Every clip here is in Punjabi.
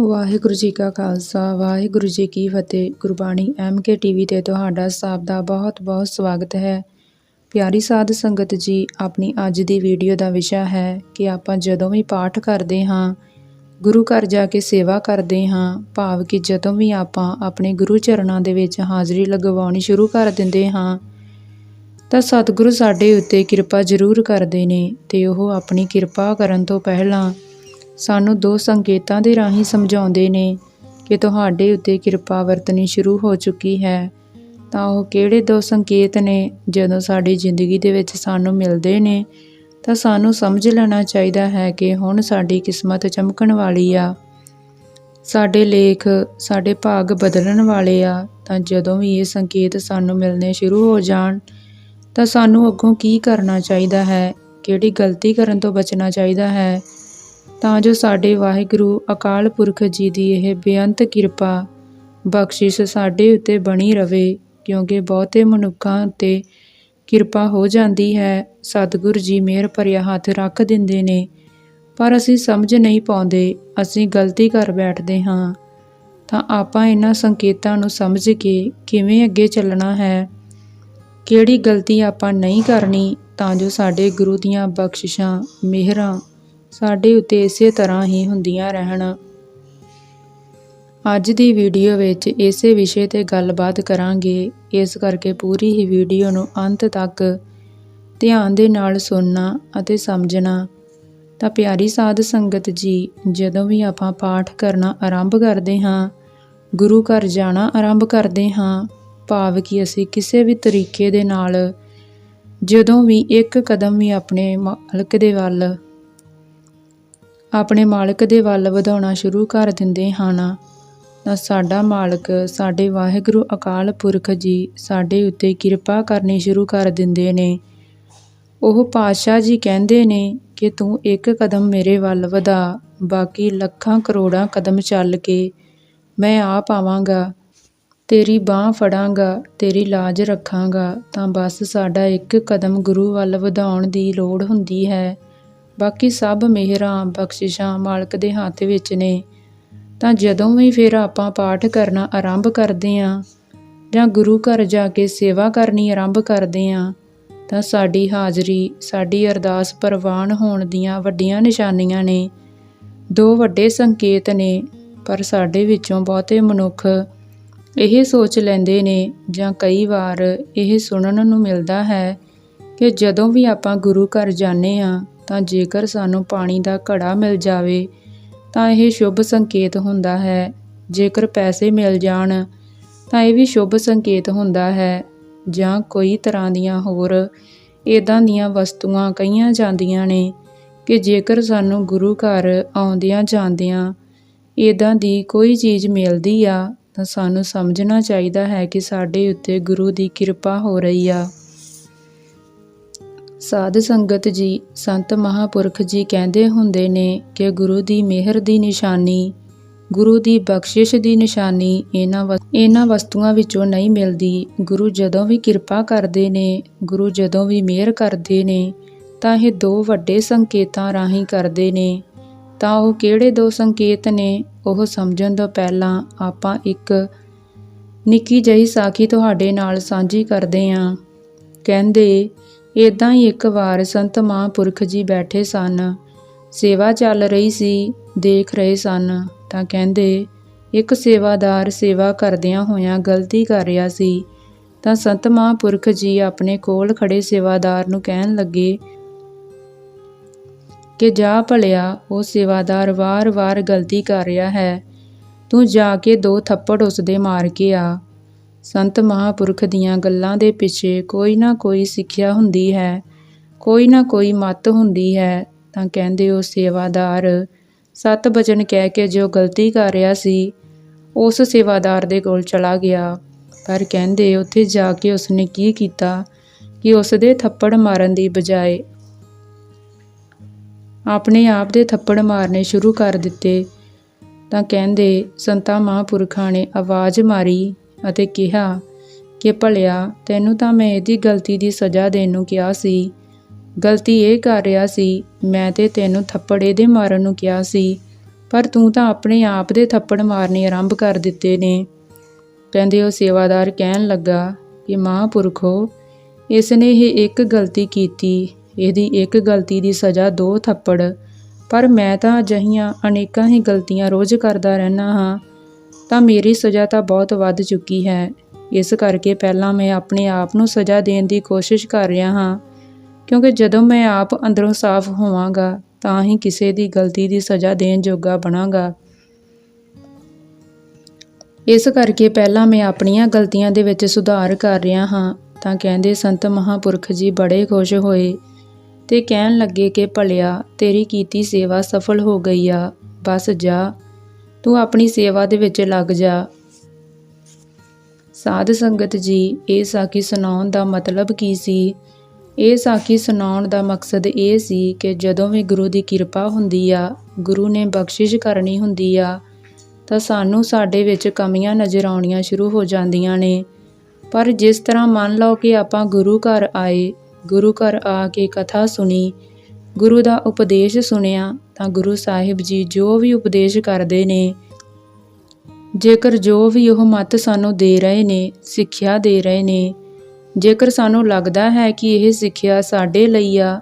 ਵਾਹਿਗੁਰੂ ਜੀ ਕਾ ਖਾਲਸਾ, ਵਾਹਿਗੁਰੂ ਜੀ ਕੀ ਫਤਿਹ। ਗੁਰਬਾਣੀ ਐਮ ਕੇ ਟੀਵੀ ਤੇ ਤੁਹਾਡਾ ਸਭ ਦਾ ਬਹੁਤ-ਬਹੁਤ ਸਵਾਗਤ ਹੈ। ਪਿਆਰੀ ਸਾਧ ਸੰਗਤ ਜੀ, ਆਪਣੀ ਅੱਜ ਦੀ ਵੀਡੀਓ ਦਾ ਵਿਸ਼ਾ ਹੈ ਕਿ ਆਪਾਂ ਜਦੋਂ ਵੀ ਪਾਠ ਕਰਦੇ ਹਾਂ, ਗੁਰੂ ਘਰ ਜਾ ਕੇ ਸੇਵਾ ਕਰਦੇ ਹਾਂ, ਭਾਵ ਕਿ ਜਦੋਂ ਵੀ ਆਪਾਂ ਆਪਣੇ ਗੁਰੂ ਚਰਨਾਂ ਦੇ ਵਿੱਚ ਹਾਜ਼ਰੀ ਲਗਵਾਉਣੀ ਸ਼ੁਰੂ ਕਰ ਦਿੰਦੇ ਹਾਂ, ਤਾਂ ਸਤਿਗੁਰੂ ਸਾਡੇ ਉੱਤੇ ਕਿਰਪਾ ਜ਼ਰੂਰ ਕਰਦੇ ਨੇ ਤੇ ਉਹ ਆਪਣੀ ਕਿਰਪਾ ਕਰਨ ਤੋਂ ਪਹਿਲਾਂ ਸਾਨੂੰ ਦੋ ਸੰਕੇਤਾਂ ਦੇ ਰਾਹੀਂ ਸਮਝਾਉਂਦੇ ਨੇ ਕਿ ਤੁਹਾਡੇ ਉੱਤੇ ਕਿਰਪਾ ਵਰਤਣੀ ਸ਼ੁਰੂ ਹੋ ਚੁੱਕੀ ਹੈ। ਤਾਂ ਉਹ ਕਿਹੜੇ ਦੋ ਸੰਕੇਤ ਨੇ? ਜਦੋਂ ਸਾਡੀ ਜ਼ਿੰਦਗੀ ਦੇ ਵਿੱਚ ਸਾਨੂੰ ਮਿਲਦੇ ਨੇ, ਤਾਂ ਸਾਨੂੰ ਸਮਝ ਲੈਣਾ ਚਾਹੀਦਾ ਹੈ ਕਿ ਹੁਣ ਸਾਡੀ ਕਿਸਮਤ ਚਮਕਣ ਵਾਲੀ ਆ। ਸਾਡੇ ਲੇਖ, ਸਾਡੇ ਭਾਗ ਬਦਲਣ ਵਾਲੇ ਆ। ਤਾਂ ਜਦੋਂ ਵੀ ਇਹ ਸੰਕੇਤ ਸਾਨੂੰ ਮਿਲਣੇ ਸ਼ੁਰੂ ਹੋ ਜਾਣ, ਤਾਂ ਸਾਨੂੰ ਅੱਗੋਂ ਕੀ ਕਰਨਾ ਚਾਹੀਦਾ ਹੈ? ਕਿਹੜੀ ਗਲਤੀ ਕਰਨ ਤੋਂ ਬਚਣਾ ਚਾਹੀਦਾ ਹੈ? ਤਾਂ ਜੋ ਸਾਡੇ ਵਾਹਿਗੁਰੂ ਅਕਾਲ ਪੁਰਖ ਜੀ ਦੀ ਇਹ ਬੇਅੰਤ ਕਿਰਪਾ ਬਖਸ਼ਿਸ਼ ਸਾਡੇ ਉੱਤੇ ਬਣੀ ਰਵੇ, ਕਿਉਂਕਿ ਬਹੁਤੇ ਮਨੁੱਖਾਂ ਉੱਤੇ ਕਿਰਪਾ ਹੋ ਜਾਂਦੀ ਹੈ, ਸਤਿਗੁਰ ਜੀ ਮਿਹਰ ਭਰਿਆ ਹੱਥ ਰੱਖ ਦਿੰਦੇ ਨੇ। ਪਰ ਅਸੀਂ ਸਮਝ ਨਹੀਂ ਪਾਉਂਦੇ, ਅਸੀਂ ਗਲਤੀ ਕਰ ਬੈਠਦੇ ਹਾਂ। ਤਾਂ ਆਪਾਂ ਇਹਨਾਂ ਸੰਕੇਤਾਂ ਨੂੰ ਸਮਝ ਕੇ ਕਿਵੇਂ ਅੱਗੇ ਚੱਲਣਾ ਹੈ? ਕਿਹੜੀ ਗਲਤੀ ਆਪਾਂ ਨਹੀਂ ਕਰਨੀ, ਤਾਂ ਜੋ ਸਾਡੇ ਗੁਰੂ ਦੀਆਂ ਬਖਸ਼ਿਸ਼ਾਂ, ਮਿਹਰਾਂ ਸਾਡੇ ਉੱਤੇ ਇਸੇ ਤਰ੍ਹਾਂ ਹੀ ਹੁੰਦੀਆਂ ਰਹਿਣ। ਅੱਜ ਦੀ ਵੀਡੀਓ ਵਿੱਚ ਇਸੇ ਵਿਸ਼ੇ ਤੇ ਗੱਲਬਾਤ ਕਰਾਂਗੇ। ਇਸ ਕਰਕੇ ਪੂਰੀ ਹੀ ਵੀਡੀਓ ਨੂੰ ਅੰਤ ਤੱਕ ਧਿਆਨ ਦੇ ਨਾਲ ਸੁਣਨਾ ਅਤੇ ਸਮਝਣਾ। ਤਾਂ ਪਿਆਰੀ ਸਾਧ ਸੰਗਤ ਜੀ, ਜਦੋਂ ਵੀ ਆਪਾਂ ਪਾਠ ਕਰਨਾ ਆਰੰਭ ਕਰਦੇ ਹਾਂ, ਗੁਰੂ ਘਰ ਜਾਣਾ ਆਰੰਭ ਕਰਦੇ ਹਾਂ, ਭਾਵ ਕਿ ਅਸੀਂ ਕਿਸੇ ਵੀ ਤਰੀਕੇ ਦੇ ਨਾਲ, ਜਦੋਂ ਵੀ ਇੱਕ ਕਦਮ ਵੀ ਆਪਣੇ ਮਾਲਕ ਦੇ ਵੱਲ ਆਪਣੇ ਮਾਲਕ ਦੇ ਵੱਲ ਵਧਾਉਣਾ ਸ਼ੁਰੂ ਕਰ ਦਿੰਦੇ ਹਨ। ਤਾਂ ਸਾਡਾ ਮਾਲਕ, ਸਾਡੇ ਵਾਹਿਗੁਰੂ ਅਕਾਲ ਪੁਰਖ ਜੀ, ਸਾਡੇ ਉੱਤੇ ਕਿਰਪਾ ਕਰਨੀ ਸ਼ੁਰੂ ਕਰ ਦਿੰਦੇ ਨੇ। ਉਹ ਪਾਤਸ਼ਾਹ ਜੀ ਕਹਿੰਦੇ ਨੇ ਕਿ ਤੂੰ ਇੱਕ ਕਦਮ ਮੇਰੇ ਵੱਲ ਵਧਾ, ਬਾਕੀ ਲੱਖਾਂ ਕਰੋੜਾਂ ਕਦਮ ਚੱਲ ਕੇ ਮੈਂ ਆਪ ਆਵਾਂਗਾ, ਤੇਰੀ ਬਾਹ ਫੜਾਂਗਾ, ਤੇਰੀ ਲਾਜ ਰੱਖਾਂਗਾ, ਤਾਂ ਬਸ ਸਾਡਾ ਇੱਕ ਕਦਮ ਗੁਰੂ ਵੱਲ ਵਧਾਉਣ ਦੀ ਲੋੜ ਹੁੰਦੀ ਹੈ। ਬਾਕੀ ਸਭ ਮਿਹਰਾਂ, ਬਖਸ਼ਿਸ਼ਾਂ ਮਾਲਕ ਦੇ ਹੱਥ ਵਿੱਚ ਨੇ। ਤਾਂ ਜਦੋਂ ਵੀ ਫਿਰ ਆਪਾਂ ਪਾਠ ਕਰਨਾ ਆਰੰਭ ਕਰਦੇ ਆਂ ਜਾਂ ਗੁਰੂ ਘਰ ਜਾ ਕੇ ਸੇਵਾ ਕਰਨੀ ਆਰੰਭ ਕਰਦੇ ਆਂ, ਤਾਂ ਸਾਡੀ ਹਾਜ਼ਰੀ, ਸਾਡੀ ਅਰਦਾਸ ਪ੍ਰਵਾਨ ਹੋਣ ਦੀਆਂ ਵੱਡੀਆਂ ਨਿਸ਼ਾਨੀਆਂ ਨੇ। ਦੋ ਵੱਡੇ ਸੰਕੇਤ ਨੇ, ਪਰ ਸਾਡੇ ਵਿੱਚੋਂ ਬਹੁਤੇ ਮਨੁੱਖ ਇਹ ਸੋਚ ਲੈਂਦੇ ਨੇ ਜਾਂ ਕਈ ਵਾਰ ਇਹ ਸੁਣਨ ਨੂੰ ਮਿਲਦਾ ਹੈ ਕਿ ਜਦੋਂ ਵੀ ਆਪਾਂ ਗੁਰੂ ਘਰ ਜਾਂਦੇ ਆ ਤਾਂ ਜੇਕਰ ਸਾਨੂੰ ਪਾਣੀ ਦਾ ਘੜਾ ਮਿਲ ਜਾਵੇ, ਤਾਂ ਇਹ ਸ਼ੁਭ ਸੰਕੇਤ ਹੁੰਦਾ ਹੈ। ਜੇਕਰ ਪੈਸੇ ਮਿਲ ਜਾਣ, ਤਾਂ ਇਹ ਵੀ ਸ਼ੁਭ ਸੰਕੇਤ ਹੁੰਦਾ ਹੈ। ਜਾਂ ਕੋਈ ਤਰ੍ਹਾਂ ਦੀਆਂ ਹੋਰ ਇਦਾਂ ਦੀਆਂ ਵਸਤੂਆਂ ਕਹੀਆਂ ਜਾਂਦੀਆਂ ਨੇ ਕਿ ਜੇਕਰ ਸਾਨੂੰ ਗੁਰੂ ਘਰ ਆਉਂਦਿਆਂ ਜਾਂਦਿਆਂ ਇਦਾਂ ਦੀ ਕੋਈ ਚੀਜ਼ ਮਿਲਦੀ ਆ, ਤਾਂ ਸਾਨੂੰ ਸਮਝਣਾ ਚਾਹੀਦਾ ਹੈ ਕਿ ਸਾਡੇ ਉੱਤੇ ਗੁਰੂ ਦੀ ਕਿਰਪਾ ਹੋ ਰਹੀ ਆ। ਸਾਧ ਸੰਗਤ ਜੀ, ਸੰਤ ਮਹਾਪੁਰਖ ਜੀ ਕਹਿੰਦੇ ਹੁੰਦੇ ਨੇ ਕਿ ਗੁਰੂ ਦੀ ਮਿਹਰ ਦੀ ਨਿਸ਼ਾਨੀ, ਗੁਰੂ ਦੀ ਬਖਸ਼ਿਸ਼ ਦੀ ਨਿਸ਼ਾਨੀ ਇਹਨਾਂ ਇਹਨਾਂ ਵਸਤੂਆਂ ਵਿੱਚੋਂ ਨਹੀਂ ਮਿਲਦੀ। ਗੁਰੂ ਜਦੋਂ ਵੀ ਕਿਰਪਾ ਕਰਦੇ ਨੇ, ਗੁਰੂ ਜਦੋਂ ਵੀ ਮਿਹਰ ਕਰਦੇ ਨੇ, ਤਾਂ ਇਹ ਦੋ ਵੱਡੇ ਸੰਕੇਤਾਂ ਰਾਹੀਂ ਕਰਦੇ ਨੇ। ਤਾਂ ਉਹ ਕਿਹੜੇ ਦੋ ਸੰਕੇਤ ਨੇ, ਉਹ ਸਮਝਣ ਤੋਂ ਪਹਿਲਾਂ ਆਪਾਂ ਇੱਕ ਨਿੱਕੀ ਜਿਹੀ ਸਾਖੀ ਤੁਹਾਡੇ ਨਾਲ ਸਾਂਝੀ ਕਰਦੇ ਆਂ। ਕਹਿੰਦੇ ਇਦਾਂ ਹੀ ਇੱਕ ਵਾਰ ਸੰਤ ਮਹਾਂਪੁਰਖ ਜੀ ਬੈਠੇ ਸਨ। ਸੇਵਾ ਚੱਲ ਰਹੀ ਸੀ, ਦੇਖ ਰਹੇ ਸਨ। ਤਾਂ ਕਹਿੰਦੇ, ਇੱਕ ਸੇਵਾਦਾਰ ਸੇਵਾ ਕਰਦਿਆਂ ਹੋਇਆਂ ਗਲਤੀ ਕਰ ਰਿਹਾ ਸੀ। ਤਾਂ ਸੰਤ ਮਹਾਂਪੁਰਖ ਜੀ ਆਪਣੇ ਕੋਲ ਖੜੇ ਸੇਵਾਦਾਰ ਨੂੰ ਕਹਿਣ ਲੱਗੇ ਕਿ ਜਾ ਭਲਿਆ, ਉਹ ਸੇਵਾਦਾਰ ਵਾਰ-ਵਾਰ ਗਲਤੀ ਕਰ ਰਿਹਾ ਹੈ। ਤੂੰ ਜਾ ਕੇ ਦੋ ਥੱਪੜ ਉਸ ਦੇ ਮਾਰ ਕੇ ਆ। ਸੰਤ ਮਹਾਪੁਰਖ ਦੀਆਂ ਗੱਲਾਂ ਦੇ ਪਿੱਛੇ ਕੋਈ ਨਾ ਕੋਈ ਸਿੱਖਿਆ ਹੁੰਦੀ ਹੈ। ਕੋਈ ਨਾ ਕੋਈ ਮੱਤ ਹੁੰਦੀ ਹੈ, ਤਾਂ ਕਹਿੰਦੇ ਉਹ ਸੇਵਾਦਾਰ। ਸਤ ਬਚਨ ਕਹਿ ਕੇ ਜੋ ਗਲਤੀ ਕਰ ਰਿਹਾ ਸੀ, ਉਸ ਸੇਵਾਦਾਰ ਦੇ ਕੋਲ ਚਲਾ ਗਿਆ। ਪਰ ਕਹਿੰਦੇ ਉੱਥੇ ਜਾ ਕੇ ਉਸਨੇ ਕੀ ਕੀਤਾ ਕਿ ਉਸ ਦੇ ਥੱਪੜ ਮਾਰਨ ਦੀ ਬਜਾਏ ਆਪਣੇ ਆਪ ਦੇ ਥੱਪੜ ਮਾਰਨੇ ਸ਼ੁਰੂ ਕਰ ਦਿੱਤੇ। ਤਾਂ ਕਹਿੰਦੇ ਸੰਤਾ ਮਹਾਂਪੁਰਖਾਂ ਨੇ ਆਵਾਜ਼ ਮਾਰੀ ਅਤੇ ਕਿਹਾ, ਕਿ ਭਲਿਆ, ਤੈਨੂੰ ਤਾਂ ਮੈਂ ਇਹਦੀ ਗਲਤੀ ਦੀ ਸਜ਼ਾ ਦੇਣ ਨੂੰ ਕਿਹਾ ਸੀ। ਗਲਤੀ ਇਹ ਕਰ ਰਿਹਾ ਸੀ, ਮੈਂ ਤੇ ਤੈਨੂੰ ਥੱਪੜ ਇਹਦੇ ਮਾਰਨ ਨੂੰ ਕਿਹਾ ਸੀ, ਪਰ ਤੂੰ ਤਾਂ ਆਪਣੇ ਆਪ ਦੇ ਥੱਪੜ ਮਾਰਨੇ ਆਰੰਭ ਕਰ ਦਿੱਤੇ ਨੇ। ਕਹਿੰਦੇ ਉਹ ਸੇਵਾਦਾਰ ਕਹਿਣ ਲੱਗਾ ਕਿ, ਮਹਾਂਪੁਰਖੋ, ਇਸ ਨੇ ਇਹ ਇੱਕ ਗਲਤੀ ਕੀਤੀ। ਇਹਦੀ ਇੱਕ ਗਲਤੀ ਦੀ ਸਜ਼ਾ ਦੋ ਥੱਪੜ, ਪਰ ਮੈਂ ਤਾਂ ਅਜਿਹੀਆਂ ਅਨੇਕਾਂ ਹੀ ਗਲਤੀਆਂ ਰੋਜ਼ ਕਰਦਾ ਰਹਿਣਾ ਹਾਂ। ਤਾਂ ਮੇਰੀ ਸਜ਼ਾ ਤਾਂ ਬਹੁਤ ਵੱਧ ਚੁੱਕੀ ਹੈ। ਇਸ ਕਰਕੇ ਪਹਿਲਾਂ ਮੈਂ ਆਪਣੇ ਆਪ ਨੂੰ ਸਜ਼ਾ ਦੇਣ ਦੀ ਕੋਸ਼ਿਸ਼ ਕਰ ਰਿਹਾ ਹਾਂ। ਕਿਉਂਕਿ ਜਦੋਂ ਮੈਂ ਆਪ ਅੰਦਰੋਂ ਸਾਫ਼ ਹੋਵਾਂਗਾ, ਤਾਂ ਹੀ ਕਿਸੇ ਦੀ ਗਲਤੀ ਦੀ ਸਜ਼ਾ ਦੇਣ ਜੋਗਾ ਬਣਾਂਗਾ। ਇਸ ਕਰਕੇ ਪਹਿਲਾਂ ਮੈਂ ਆਪਣੀਆਂ ਗਲਤੀਆਂ ਦੇ ਵਿੱਚ ਸੁਧਾਰ ਕਰ ਰਿਹਾ ਹਾਂ, ਤਾਂ ਕਹਿੰਦੇ ਸੰਤ ਮਹਾਪੁਰਖ ਜੀ ਬੜੇ ਖੁਸ਼ ਹੋਏ ਤੇ ਕਹਿਣ ਲੱਗੇ ਕਿ ਭਲਿਆ, ਤੇਰੀ ਕੀਤੀ ਸੇਵਾ ਸਫਲ ਹੋ ਗਈ ਆ, ਬਸ ਜਾ। ਤੂੰ ਆਪਣੀ ਸੇਵਾ ਦੇ ਵਿੱਚ ਲੱਗ ਜਾ। ਸਾਧ ਸੰਗਤ ਜੀ, ਇਹ ਸਾਖੀ ਸੁਣਾਉਣ ਦਾ ਮਤਲਬ ਕੀ ਸੀ? ਇਹ ਸਾਖੀ ਸੁਣਾਉਣ ਦਾ ਮਕਸਦ ਇਹ ਸੀ ਕਿ ਜਦੋਂ ਵੀ ਗੁਰੂ ਦੀ ਕਿਰਪਾ ਹੁੰਦੀ ਆ, ਗੁਰੂ ਨੇ ਬਖਸ਼ਿਸ਼ ਕਰਨੀ ਹੁੰਦੀ ਆ, ਤਾਂ ਸਾਨੂੰ ਸਾਡੇ ਵਿੱਚ ਕਮੀਆਂ ਨਜ਼ਰ ਆਉਣੀਆਂ ਸ਼ੁਰੂ ਹੋ ਜਾਂਦੀਆਂ ਨੇ। ਪਰ ਜਿਸ ਤਰ੍ਹਾਂ ਮੰਨ ਲਓ ਕਿ ਆਪਾਂ ਗੁਰੂ ਘਰ ਆਏ, ਗੁਰੂ ਘਰ ਆ ਕੇ ਕਥਾ ਸੁਣੀ ਗੁਰੂ ਦਾ ਉਪਦੇਸ਼ ਸੁਣਿਆ ਤਾਂ ਗੁਰੂ ਸਾਹਿਬ ਜੀ ਜੋ ਵੀ ਉਪਦੇਸ਼ ਕਰਦੇ ਨੇ, ਜੇਕਰ ਜੋ ਵੀ ਉਹ ਮਤ ਸਾਨੂੰ ਦੇ ਰਹੇ ਨੇ, ਸਿੱਖਿਆ ਦੇ ਰਹੇ ਨੇ, ਜੇਕਰ ਸਾਨੂੰ ਲੱਗਦਾ ਹੈ ਕਿ ਇਹ ਸਿੱਖਿਆ ਸਾਡੇ ਲਈ ਆ,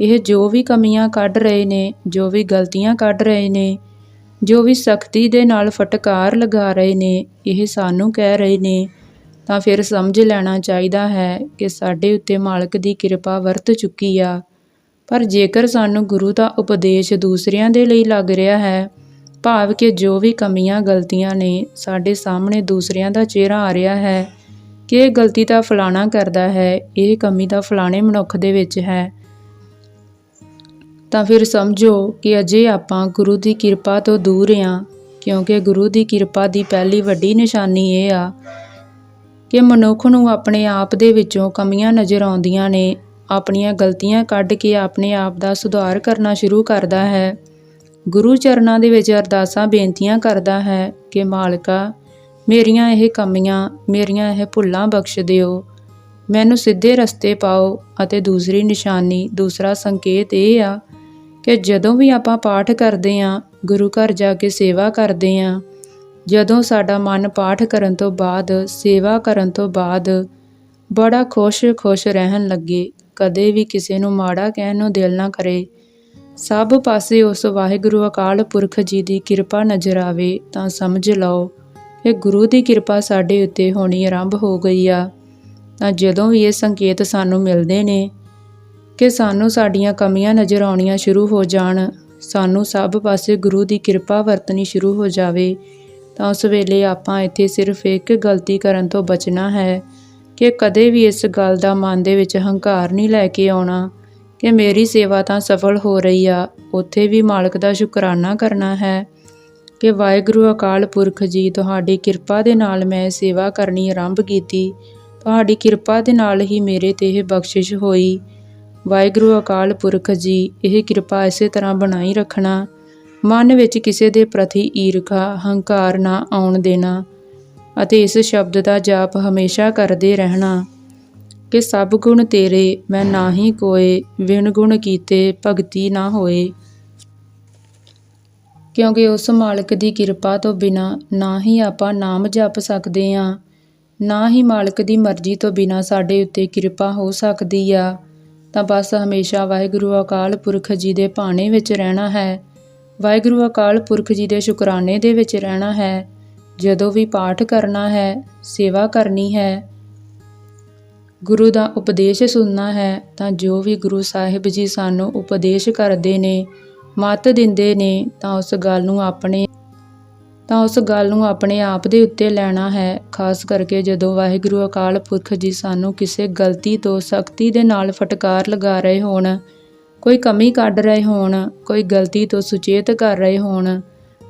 ਇਹ ਜੋ ਵੀ ਕਮੀਆਂ ਕੱਢ ਰਹੇ ਨੇ, ਜੋ ਵੀ ਗਲਤੀਆਂ ਕੱਢ ਰਹੇ ਨੇ, ਜੋ ਵੀ ਸਖਤੀ ਦੇ ਨਾਲ ਫਟਕਾਰ ਲਗਾ ਰਹੇ ਨੇ, ਇਹ ਸਾਨੂੰ ਕਹਿ ਰਹੇ ਨੇ, ਤਾਂ ਫਿਰ ਸਮਝ ਲੈਣਾ ਚਾਹੀਦਾ ਹੈ ਕਿ ਸਾਡੇ ਉੱਤੇ ਮਾਲਕ ਦੀ ਕਿਰਪਾ ਵਰਤ ਚੁੱਕੀ ਆ। ਪਰ ਜੇਕਰ ਸਾਨੂੰ ਗੁਰੂ ਦਾ ਉਪਦੇਸ਼ ਦੂਸਰਿਆਂ ਦੇ ਲਈ ਲੱਗ ਰਿਹਾ ਹੈ, ਭਾਵ ਕਿ ਜੋ ਵੀ ਕਮੀਆਂ ਗਲਤੀਆਂ ਨੇ ਸਾਡੇ ਸਾਹਮਣੇ ਦੂਸਰਿਆਂ ਦਾ ਚਿਹਰਾ ਆ ਰਿਹਾ ਹੈ, ਕਿ ਇਹ ਗਲਤੀ ਤਾਂ ਫਲਾਣਾ ਕਰਦਾ ਹੈ, ਇਹ ਕਮੀ ਤਾਂ ਫਲਾਣੇ ਮਨੁੱਖ ਦੇ ਵਿੱਚ ਹੈ। ਤਾਂ ਫਿਰ ਸਮਝੋ ਕਿ ਅਜੇ ਆਪਾਂ ਗੁਰੂ ਦੀ ਕਿਰਪਾ ਤੋਂ ਦੂਰ ਹਾਂ ਕਿਉਂਕਿ ਗੁਰੂ ਦੀ ਕਿਰਪਾ ਦੀ ਪਹਿਲੀ ਵੱਡੀ ਨਿਸ਼ਾਨੀ ਇਹ ਆ ਕਿ ਮਨੁੱਖ ਨੂੰ ਆਪਣੇ ਆਪ ਦੇ ਵਿੱਚੋਂ ਕਮੀਆਂ ਨਜ਼ਰ ਆਉਂਦੀਆਂ ਨੇ ਆਪਣੀਆਂ ਗਲਤੀਆਂ ਕੱਢ ਕੇ ਆਪਣੇ ਆਪ ਦਾ ਸੁਧਾਰ ਕਰਨਾ ਸ਼ੁਰੂ ਕਰਦਾ ਹੈ। ਗੁਰੂ ਚਰਨਾਂ ਦੇ ਵਿੱਚ ਅਰਦਾਸਾਂ ਬੇਨਤੀਆਂ ਕਰਦਾ ਹੈ ਕਿ, ਮਾਲਕਾ, ਮੇਰੀਆਂ ਇਹ ਕਮੀਆਂ, ਮੇਰੀਆਂ ਇਹ ਭੁੱਲਾਂ ਬਖਸ਼ ਦਿਓ। ਮੈਨੂੰ ਸਿੱਧੇ ਰਸਤੇ ਪਾਓ ਅਤੇ ਦੂਸਰੀ ਨਿਸ਼ਾਨੀ, ਦੂਸਰਾ ਸੰਕੇਤ ਇਹ ਆ ਕਿ ਜਦੋਂ ਵੀ ਆਪਾਂ ਪਾਠ ਕਰਦੇ ਆਂ, ਗੁਰੂ ਘਰ ਜਾ ਕੇ ਸੇਵਾ ਕਰਦੇ ਆਂ, ਜਦੋਂ ਸਾਡਾ ਮਨ ਪਾਠ ਕਰਨ ਤੋਂ ਬਾਅਦ, ਸੇਵਾ ਕਰਨ ਤੋਂ ਬਾਅਦ, ਬੜਾ ਖੁਸ਼-ਖੁਸ਼ ਰਹਿਣ ਲੱਗੇ। ਕਦੇ ਵੀ ਕਿਸੇ ਨੂੰ ਮਾੜਾ ਕਹਿਣ ਨੂੰ ਦਿਲ ਨਾ ਕਰੇ। ਸਭ ਪਾਸੇ ਉਸ ਵਾਹਿਗੁਰੂ ਅਕਾਲ ਪੁਰਖ ਜੀ ਦੀ ਕਿਰਪਾ ਨਜ਼ਰ ਆਵੇ ਤਾਂ ਸਮਝ ਲਓ ਕਿ ਗੁਰੂ ਦੀ ਕਿਰਪਾ ਸਾਡੇ ਉੱਤੇ ਹੋਣੀ ਆਰੰਭ ਹੋ ਗਈ ਆ। ਤਾਂ ਜਦੋਂ ਵੀ ਇਹ ਸੰਕੇਤ ਸਾਨੂੰ ਮਿਲਦੇ ਨੇ ਕਿ ਸਾਨੂੰ ਸਾਡੀਆਂ ਕਮੀਆਂ ਨਜ਼ਰ ਆਉਣੀਆਂ ਸ਼ੁਰੂ ਹੋ ਜਾਣ, ਸਾਨੂੰ ਸਭ ਪਾਸੇ ਗੁਰੂ ਦੀ ਕਿਰਪਾ ਵਰਤਣੀ ਸ਼ੁਰੂ ਹੋ ਜਾਵੇ, ਤਾਂ ਉਸ ਵੇਲੇ ਆਪਾਂ ਇੱਥੇ ਸਿਰਫ ਇੱਕ ਗਲਤੀ ਕਰਨ ਤੋਂ ਬਚਣਾ ਹੈ। ਕਿ ਕਦੇ ਵੀ ਇਸ ਗੱਲ ਦਾ ਮਨ ਦੇ ਵਿੱਚ ਹੰਕਾਰ ਨਹੀਂ ਲੈ ਕੇ ਆਉਣਾ ਕਿ ਮੇਰੀ ਸੇਵਾ ਤਾਂ ਸਫਲ ਹੋ ਰਹੀ ਆ, ਉੱਥੇ ਵੀ ਮਾਲਕ ਦਾ ਸ਼ੁਕਰਾਨਾ ਕਰਨਾ ਹੈ ਕਿ ਵਾਹਿਗੁਰੂ ਅਕਾਲ ਪੁਰਖ ਜੀ, ਤੁਹਾਡੀ ਕਿਰਪਾ ਦੇ ਨਾਲ ਮੈਂ ਸੇਵਾ ਕਰਨੀ ਆਰੰਭ ਕੀਤੀ, ਤੁਹਾਡੀ ਕਿਰਪਾ ਦੇ ਨਾਲ ਹੀ ਮੇਰੇ ਤੇ ਇਹ ਬਖਸ਼ਿਸ਼ ਹੋਈ। ਵਾਹਿਗੁਰੂ ਅਕਾਲ ਪੁਰਖ ਜੀ, ਇਹ ਕਿਰਪਾ ਇਸੇ ਤਰ੍ਹਾਂ ਬਣਾਈ ਰੱਖਣਾ, ਮਨ ਵਿੱਚ ਕਿਸੇ ਦੇ ਪ੍ਰਤੀ ਈਰਖਾ, ਹੰਕਾਰ ਨਾ ਆਉਣ ਦੇਣਾ ਅਤੇ ਇਸ ਸ਼ਬਦ ਦਾ ਜਾਪ ਹਮੇਸ਼ਾ ਕਰਦੇ ਰਹਿਣਾ। ਕਿ ਸਭ ਗੁਣ ਤੇਰੇ, ਮੈਂ ਨਾਹੀ ਕੋਏ, ਵਿਣ ਗੁਣ ਕੀਤੇ ਭਗਤੀ ਨਾ ਹੋਏ। ਕਿਉਂਕਿ ਉਸ ਮਾਲਕ ਦੀ ਕਿਰਪਾ ਤੋਂ ਬਿਨਾ ਨਾ ਹੀ ਆਪਾਂ ਨਾਮ ਜਪ ਸਕਦੇ ਹਾਂ ਨਾ ਹੀ ਮਾਲਕ ਦੀ ਮਰਜ਼ੀ ਤੋਂ ਬਿਨਾ ਸਾਡੇ ਉੱਤੇ ਕਿਰਪਾ ਹੋ ਸਕਦੀ ਆ। ਤਾਂ ਬਸ ਹਮੇਸ਼ਾ ਵਾਹਿਗੁਰੂ ਅਕਾਲ ਪੁਰਖ ਜੀ ਦੇ ਭਾਣੇ ਵਿੱਚ ਰਹਿਣਾ ਹੈ। ਵਾਹਿਗੁਰੂ ਅਕਾਲ ਪੁਰਖ ਜੀ ਦੇ ਸ਼ੁਕਰਾਨੇ ਦੇ ਵਿੱਚ ਰਹਿਣਾ ਹੈ। ਜਦੋਂ ਵੀ ਪਾਠ ਕਰਨਾ ਹੈ, ਸੇਵਾ ਕਰਨੀ ਹੈ, ਗੁਰੂ ਦਾ ਉਪਦੇਸ਼ ਸੁਣਨਾ ਹੈ, ਤਾਂ ਜੋ ਵੀ ਗੁਰੂ ਸਾਹਿਬ ਜੀ ਸਾਨੂੰ ਉਪਦੇਸ਼ ਕਰਦੇ ਨੇ, ਮੱਤ ਦਿੰਦੇ ਨੇ, ਤਾਂ ਉਸ ਗੱਲ ਨੂੰ ਆਪਣੇ, ਤਾਂ ਉਸ ਗੱਲ ਨੂੰ ਆਪਣੇ ਆਪ ਦੇ ਉੱਤੇ ਲੈਣਾ ਹੈ। ਖਾਸ ਕਰਕੇ ਜਦੋਂ ਵਾਹਿਗੁਰੂ ਅਕਾਲ ਪੁਰਖ ਜੀ ਸਾਨੂੰ ਕਿਸੇ ਗਲਤੀ ਤੋਂ ਸਖਤੀ ਦੇ ਨਾਲ ਫਟਕਾਰ ਲਗਾ ਰਹੇ ਹੋਣ, ਕੋਈ ਕਮੀ ਕੱਢ ਰਹੇ ਹੋਣ, ਕੋਈ ਗਲਤੀ ਤੋਂ ਸੁਚੇਤ ਕਰ ਰਹੇ ਹੋਣ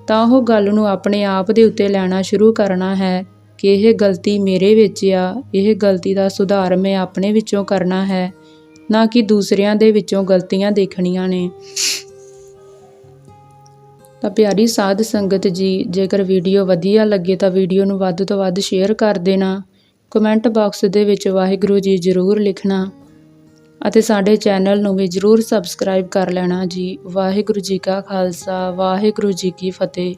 ਤਾਂ ਉਹ ਗੱਲ ਨੂੰ ਆਪਣੇ ਆਪ ਦੇ ਉੱਤੇ ਲੈਣਾ ਸ਼ੁਰੂ ਕਰਨਾ ਹੈ ਕਿ ਇਹ ਗਲਤੀ ਮੇਰੇ ਵਿੱਚ ਆ, ਇਹ ਗਲਤੀ ਦਾ ਸੁਧਾਰ ਮੈਂ ਆਪਣੇ ਵਿੱਚੋਂ ਕਰਨਾ ਹੈ, ਨਾ ਕਿ ਦੂਸਰਿਆਂ ਦੇ ਵਿੱਚੋਂ ਗਲਤੀਆਂ ਦੇਖਣੀਆਂ ਨੇ। ਤਾਂ ਪਿਆਰੀ ਸਾਧ ਸੰਗਤ ਜੀ, ਜੇਕਰ ਵੀਡੀਓ ਵਧੀਆ ਲੱਗੇ ਤਾਂ ਵੀਡੀਓ ਨੂੰ ਵੱਧ ਤੋਂ ਵੱਧ ਸ਼ੇਅਰ ਕਰ ਦੇਣਾ। ਕਮੈਂਟ ਬਾਕਸ ਦੇ ਵਿੱਚ ਵਾਹਿਗੁਰੂ ਜੀ ਜ਼ਰੂਰ ਲਿਖਣਾ। ਅਤੇ ਸਾਡੇ ਚੈਨਲ ਨੂੰ ਵੀ ਜਰੂਰ ਸਬਸਕ੍ਰਾਈਬ ਕਰ ਲੈਣਾ ਜੀ। ਵਾਹਿਗੁਰੂ ਜੀ ਕਾ ਖਾਲਸਾ, ਵਾਹਿਗੁਰੂ ਜੀ ਕੀ ਫਤਿਹ।